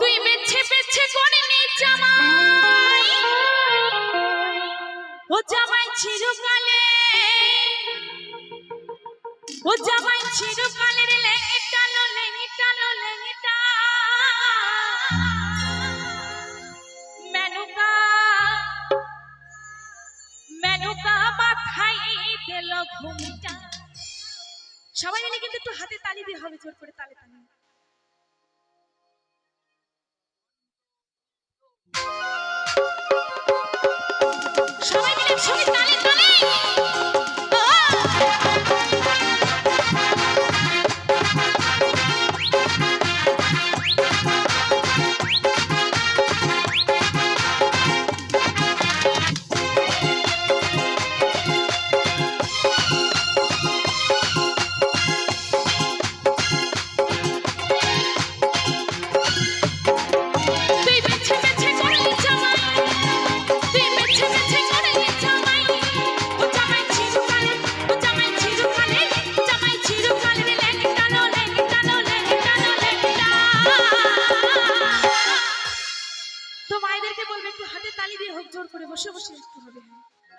তুই বেছে বেছে করে নে জামাই। ও জামাই ও জামাই চিরকালে রে লেঙ্গিটা লো টানো লো মেনুকা ঘুমটা। সবাই মিলে কিন্তু একটু হাতে তালি দিয়ে হবে, জোর করে তালে তালে। হাত জোর করে বসে বসে রাখতে হবে।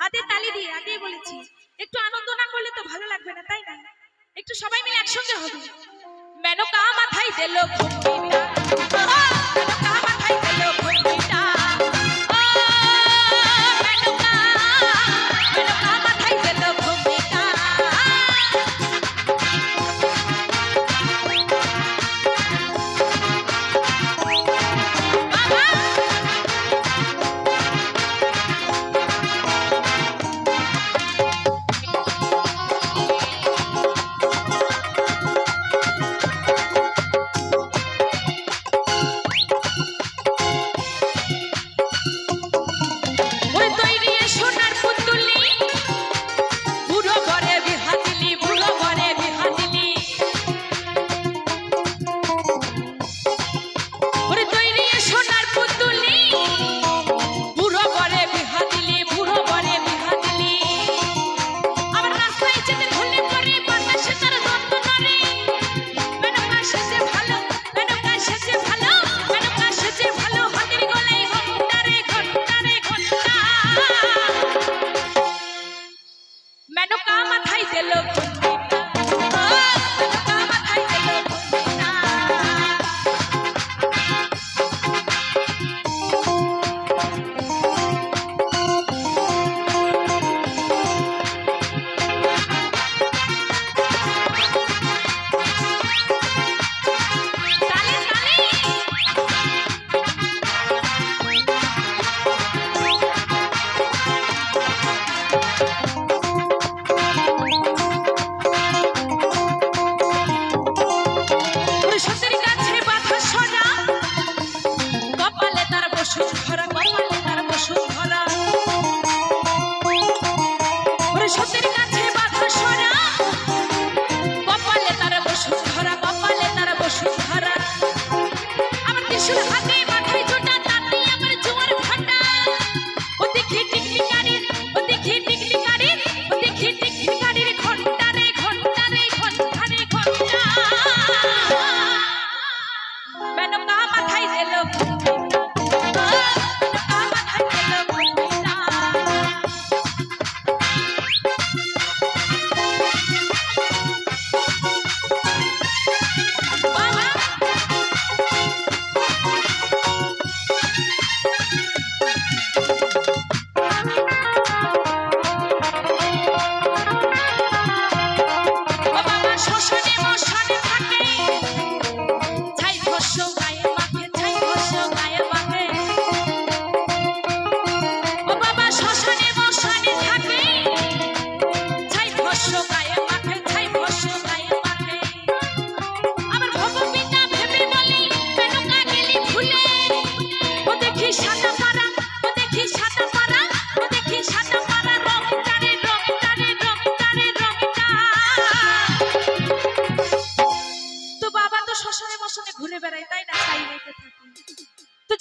হাতে তালি দিয়ে আগেই বলেছি, একটু আনন্দ না করলে তো ভালো লাগবে না, তাই না? একটু সবাই মিলে একসঙ্গে হবে। মেনকা মাথায় দিল না। 真的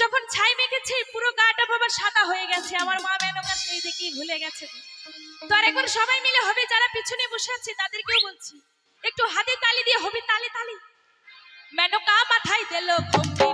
যখন ছাই মেখেছে, পুরো গাটা বাবা সাদা হয়ে গেছে। আমার মা মেনকা সেই দেখি ভুলে গেছে। তো আর এখন সবাই মিলে হবে, যারা পিছনে বসে আছে, তাদেরকেও বলছি, একটু হাতে তালি দিয়ে, হবে তালে তালি। মেনকা মাথায় দিল ঘুমটা।